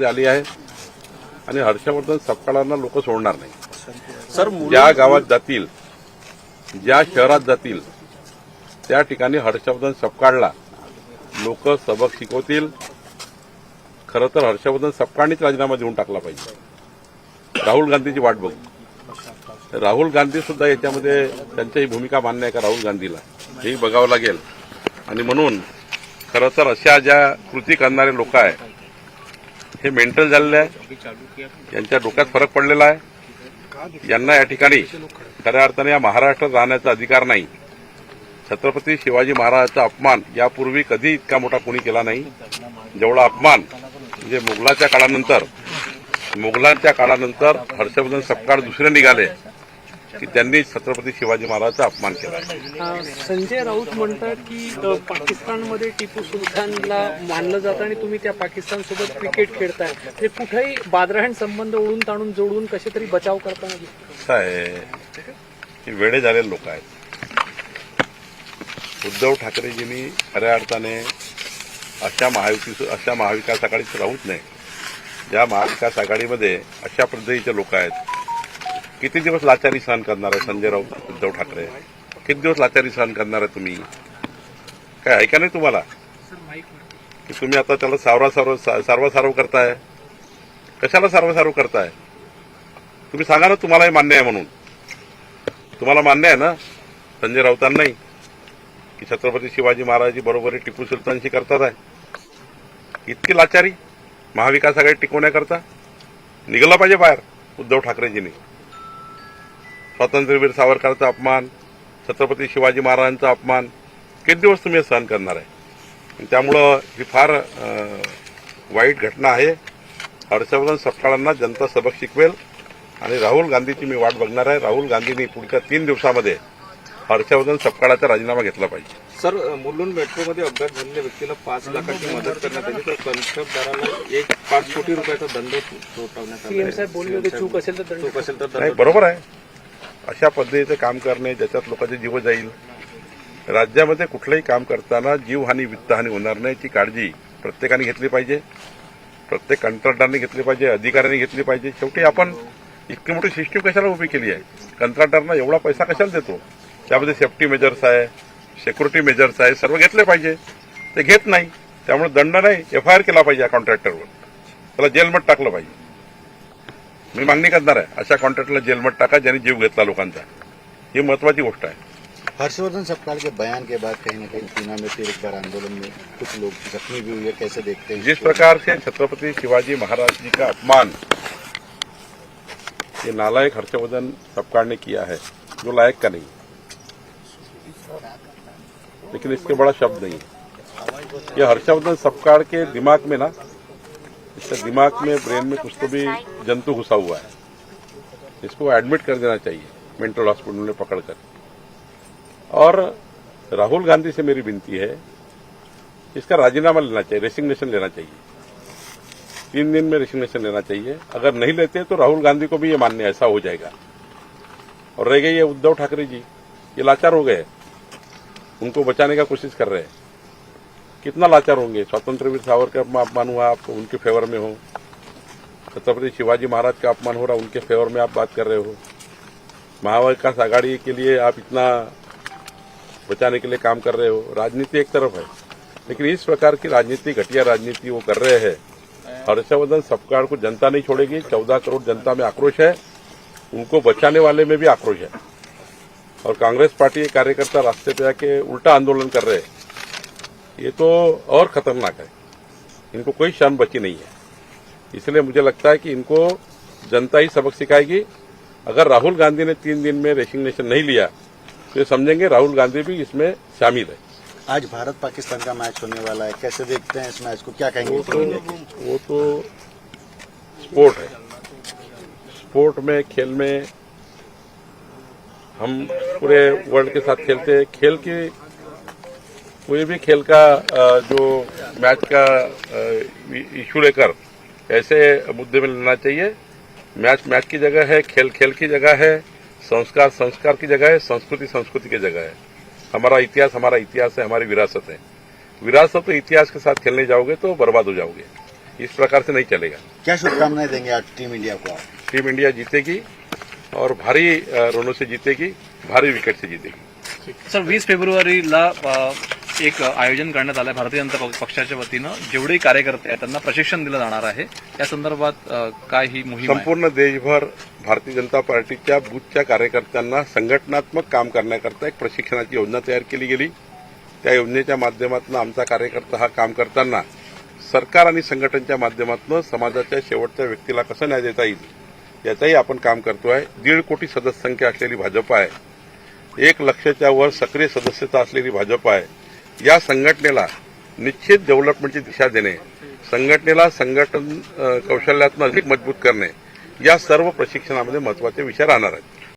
आली आहे. आणि हर्षवर्धन सपकाळांना लोक सोडणार नाही. सर ज्या गावात जातील ज्या शहरात जातील त्या ठिकाणी हर्षवर्धन सपकाळला लोक सबक शिकवतील. खरं तर हर्षवर्धन सपकाळनीच राजीनामा देऊन टाकला पाहिजे. राहुल गांधीची वाट बघू. राहुल गांधी सुद्धा याच्यामध्ये त्यांच्याही भूमिका मान्य आहे का राहुल गांधीला? हेही बघावं लागेल. आणि म्हणून खरं तर अशा ज्या कृती करणारे लोक आहे हे मेंटल झालेले आहे. यांच्या डोक्यात फरक पडलेला आहे. यांना या ठिकाणी खऱ्या अर्थाने या महाराष्ट्रात राहण्याचा अधिकार नाही. छत्रपती शिवाजी महाराजांचा अपमान यापूर्वी कधी इतका मोठा कोणी केला नाही. जेवढा अपमान म्हणजे मुघलाच्या काळानंतर मुघलांच्या काळानंतर हर्षवर्धन सपकाळ दुसरे निघाले. की त्यांनी छत्रपती शिवाजी महाराजांचा अपमान केला. संजय राऊत म्हणतात की पाकिस्तानमध्ये टिपू सुलतानला मानलं जातं आणि तुम्ही त्या पाकिस्तान सोबत क्रिकेट खेळताय. म्हणजे कुठेही बादराहण संबंध ओढून ताणून जोडून कसे तरी बचाव करताना. कसं आहे की वेळे झालेले लोक आहेत. उद्धव ठाकरेजींनी खऱ्या अर्थाने अशा महायुती अशा महाविकास आघाडीत राहूच नाही ज्या महाविकास आघाडीमध्ये अशा पद्धतीचे लोक आहेत. किती दिवस लाचारी सहन करणार आहे संजय राऊत उद्धव ठाकरे? किती दिवस लाचारी सहन करणार आहे तुम्ही? काय ऐका नाही तुम्हाला? की तुम्ही आता त्याला सावरा सारव सारवा सारव करताय? कशाला सारवा सारव करताय? तुम्ही सांगा ना तुम्हालाही मान्य आहे म्हणून. तुम्हाला मान्य आहे ना संजय राऊतांनाही? की छत्रपती शिवाजी महाराजांची बरोबरी टिपू सुलतानशी करतात आहे? इतकी लाचारी महाविकास आघाडी टिकवण्याकरता? निघाला पाहिजे बाहेर उद्धव ठाकरेजींनी. स्वातंत्र्यवीर सावरकरांचा अपमान छत्रपती शिवाजी महाराजांचा अपमान किती दिवस तुम्ही सहन करणार आहे? त्यामुळं ही फार वाईट घटना आहे. हर्षवर्धन सपकाळांना जनता सबक शिकवेल. आणि राहुल गांधीची मी वाट बघणार आहे. राहुल गांधींनी पुढच्या तीन दिवसामध्ये हर्षवर्धन सपकाळाचा राजीनामा घेतला पाहिजे. सर मुलुंड मेट्रोमध्ये अपघात झालेल्या व्यक्तीला पाच लाखांची मदत करण्यात आली. तर कंत्राटदाराला एक पाच कोटी रुपयाचा दंड ठोठावण्यात आला. चूक असेल तर बरोबर आहे. अशा पद्धतीचं काम करणे ज्याच्यात लोकांचे जीव जाईल. राज्यामध्ये कुठलंही काम करताना जीवहानी वित्तहानी होणार नाही. याची काळजी प्रत्येकाने घेतली पाहिजे. प्रत्येक कंत्राटदाराने घेतली पाहिजे अधिकाऱ्यांनी घेतली पाहिजे. शेवटी आपण इतकी मोठी सिस्टीम कशाला उभी केली आहे? कंत्राटदारांना एवढा पैसा कशाला देतो? त्यामध्ये सेफ्टी मेजर्स आहे सिक्युरिटी मेजर्स आहे सर्व घेतले पाहिजे. ते घेत नाही. त्यामुळे दंड नाही. एफ आय आर केला पाहिजे या कॉन्ट्रॅक्टरवर त्याला जेलमध्ये टाकलं पाहिजे. मी मागणी करणार आहे. अशा कॉन्ट्रॅक्टरला जेलमध्ये टाका ज्यांनी जीव घेतला लोकांचा. ही महत्वाची गोष्ट आहे. हर्षवर्धन सपकाल के बयान के बाद कहीं न कहीं सीमा में फिर एक बार आंदोलन में कुछ लोग जख्मी भी हुए कैसे देखते हैं? जिस प्रकार से छत्रपति शिवाजी महाराज जी का अपमान ये नालायक हर्षवर्धन सपकाळ ने किया है जो लायक का नहीं। लेकिन इसके बड़ा शब्द नहीं है। ये हर्षवर्धन सपकाळ के दिमाग में ना इसके दिमाग में, ब्रेन में कुछ तो भी जंतु घुसा हुआ है। इसको एडमिट कर देना चाहिए मेंटल हॉस्पिटल में पकड़कर और राहुल गांधी से मेरी विनती है, इसका राजीनामा लेना चाहिए रेसिग्नेशन लेना चाहिए। तीन दिन में रेसिग्नेशन लेना चाहिए। अगर नहीं लेते तो राहुल गांधी को भी ये मान्य ऐसा हो जाएगा। और रह गई ये उद्धव ठाकरे जी। ये लाचार हो गए। उनको बचाने का कोशिश कर रहे हैं। कितना लाचार होंगे? स्वतंत्रवीर सावरकर का अपमान हुआ, आप उनके फेवर में हो। छत्रपति शिवाजी महाराज का अपमान हो रहा, उनके फेवर में आप बात कर रहे हो। महाविकास आघाड़ी के लिए आप इतना बचाने के लिए काम कर रहे हो। राजनीति एक तरफ़ है, लेकिन इस प्रकार की राजनीति, घटिया राजनीति वो कर रहे हैं। हर्षवर्धन सपकाळ को जनता नहीं छोड़ेगी, चौदह करोड़ जनता में आक्रोश है। उनको बचाने वाले में भी आक्रोश है। और कांग्रेस पार्टी के कार्यकर्ता रास्ते पे आके उल्टा आंदोलन कर रहे हैं। ये तो और खतरनाक है। इनको कोई शर्म बची नहीं है। इसलिए मुझे लगता है कि इनको जनता ही सबक सिखाएगी। अगर राहुल गांधी ने तीन दिन में रेसिग्नेशन नहीं लिया तो ये समझेंगे राहुल गांधी भी इसमें शामिल है। आज भारत पाकिस्तान का मैच होने वाला है। कैसे देखते हैं इस मैच को? क्या कहेंगे? वो तो वो तो स्पोर्ट है। स्पोर्ट में खेल में हम पूरे वर्ल्ड के साथ खेलते हैं। खेल की कोई भी खेल का जो मैच का इशू लेकर ऐसे मुद्दे में लेना चाहिए। मैच मैच की जगह है खेल खेल की जगह है संस्कार संस्कार की जगह है संस्कृति संस्कृति की जगह है। हमारा इतिहास हमारा इतिहास है हमारी विरासत है। विरासत और इतिहास के साथ खेलने जाओगे तो बर्बाद हो जाओगे। इस प्रकार से नहीं चलेगा। क्या शुभकामनाएँ देंगे आज टीम इंडिया को टीम इंडिया जीतेगी और भारी रनों से जीतेगी भारी विकेट से जीतेगी। सर वीस फेब्रुवारीला अ, एक आयोजन करण्यात आलं आहे भारतीय जनता पक्षाच्या वतीनं. जेवढे कार्यकर्ते आहेत त्यांना प्रशिक्षण दिलं जाणार आहे. या संदर्भात काय ही मोहीम संपूर्ण देशभर भारतीय जनता पार्टीच्या बूथच्या कार्यकर्त्यांना संघटनात्मक काम करण्याकरता एक प्रशिक्षणाची योजना तयार केली गेली. त्या योजनेच्या माध्यमातून आमचा कार्यकर्ता हा काम करताना सरकार आणि संघटनेच्या माध्यमातून समाजाच्या शेवटच्या व्यक्तीला कसं न्याय देता येईल याचंही आपण काम करतो आहे दीड कोटी सदस्य संख्या असलेली भाजप आहे. एक लक्षाच्या वर सक्रिय सदस्यता असलेली भाजप आहे. या संघटनेला निश्चित डेव्हलपमेंटची दिशा देणे संघटनेला संघटन कौशल्यातून अधिक मजबूत करणे या सर्व प्रशिक्षणामध्ये महत्त्वाचे विषय राहणार आहेत.